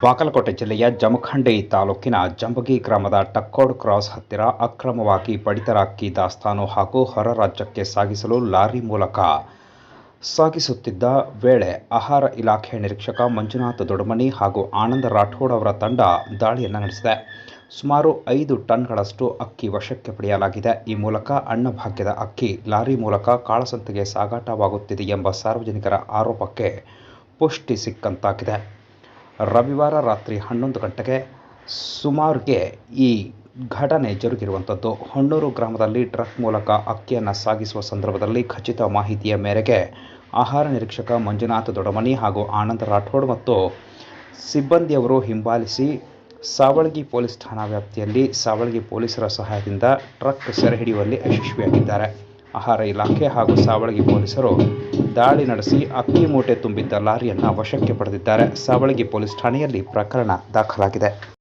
ಬಾಗಲಕೋಟೆ ಜಿಲ್ಲೆಯ ಜಮಖಂಡಿ ತಾಲೂಕಿನ ಜಂಬಗಿ ಗ್ರಾಮದ ಟಕ್ಕೋಡ್ ಕ್ರಾಸ್ ಹತ್ತಿರ ಅಕ್ರಮವಾಗಿ ಪಡಿತರ ಅಕ್ಕಿ ದಾಸ್ತಾನು ಹಾಗೂ ಹೊರ ರಾಜ್ಯಕ್ಕೆ ಸಾಗಿಸಲು ಲಾರಿ ಮೂಲಕ ಸಾಗಿಸುತ್ತಿದ್ದ ವೇಳೆ ಆಹಾರ ಇಲಾಖೆ ನಿರೀಕ್ಷಕ ಮಂಜುನಾಥ ದೊಡಮನಿ ಹಾಗೂ ಆನಂದ ರಾಠೋಡ್ ಅವರ ತಂಡ ದಾಳಿಯನ್ನು ನಡೆಸಿದೆ. ಸುಮಾರು ಐದು ಟನ್ಗಳಷ್ಟು ಅಕ್ಕಿ ವಶಕ್ಕೆ ಪಡೆಯಲಾಗಿದೆ. ಈ ಮೂಲಕ ಅನ್ನಭಾಗ್ಯದ ಅಕ್ಕಿ ಲಾರಿ ಮೂಲಕ ಕಾಳಸಂತೆಗೆ ಸಾಗಾಟವಾಗುತ್ತಿದೆ ಎಂಬ ಸಾರ್ವಜನಿಕರ ಆರೋಪಕ್ಕೆ ಪುಷ್ಟಿ ಸಿಕ್ಕಂತಾಗಿದೆ. ರವಿವಾರ ರಾತ್ರಿ ಹನ್ನೊಂದು ಗಂಟೆಗೆ ಸುಮಾರಿಗೆ ಈ ಘಟನೆ ಜರುಗಿರುವಂಥದ್ದು. ಹೊನ್ನೂರು ಗ್ರಾಮದಲ್ಲಿ ಟ್ರಕ್ ಮೂಲಕ ಅಕ್ಕಿಯನ್ನು ಸಾಗಿಸುವ ಸಂದರ್ಭದಲ್ಲಿ ಖಚಿತ ಮಾಹಿತಿಯ ಮೇರೆಗೆ ಆಹಾರ ನಿರೀಕ್ಷಕ ಮಂಜುನಾಥ ದೊಡಮನಿ ಹಾಗೂ ಆನಂದ್ ರಾಠೋಡ್ ಮತ್ತು ಸಿಬ್ಬಂದಿಯವರು ಹಿಂಬಾಲಿಸಿ ಸಾವಳಗಿ ಪೊಲೀಸ್ ಠಾಣಾ ವ್ಯಾಪ್ತಿಯಲ್ಲಿ ಸಾವಳಗಿ ಪೊಲೀಸರ ಸಹಾಯದಿಂದ ಟ್ರಕ್ ಸೆರೆ ಹಿಡಿಯುವಲ್ಲಿ ಯಶಸ್ವಿಯಾಗಿದ್ದಾರೆ. ಆಹಾರ ಇಲಾಖೆ ಹಾಗೂ ಸಾವಳಗಿ ಪೊಲೀಸರು ದಾಳಿ ನಡೆಸಿ ಅಕ್ಕಿ ಮೂಟೆ ತುಂಬಿದ್ದ ಲಾರಿಯನ್ನು ವಶಕ್ಕೆ ಪಡೆದಿದ್ದಾರೆ. ಸಾವಳಗಿ ಪೊಲೀಸ್ ಠಾಣೆಯಲ್ಲಿ ಪ್ರಕರಣ ದಾಖಲಾಗಿದೆ.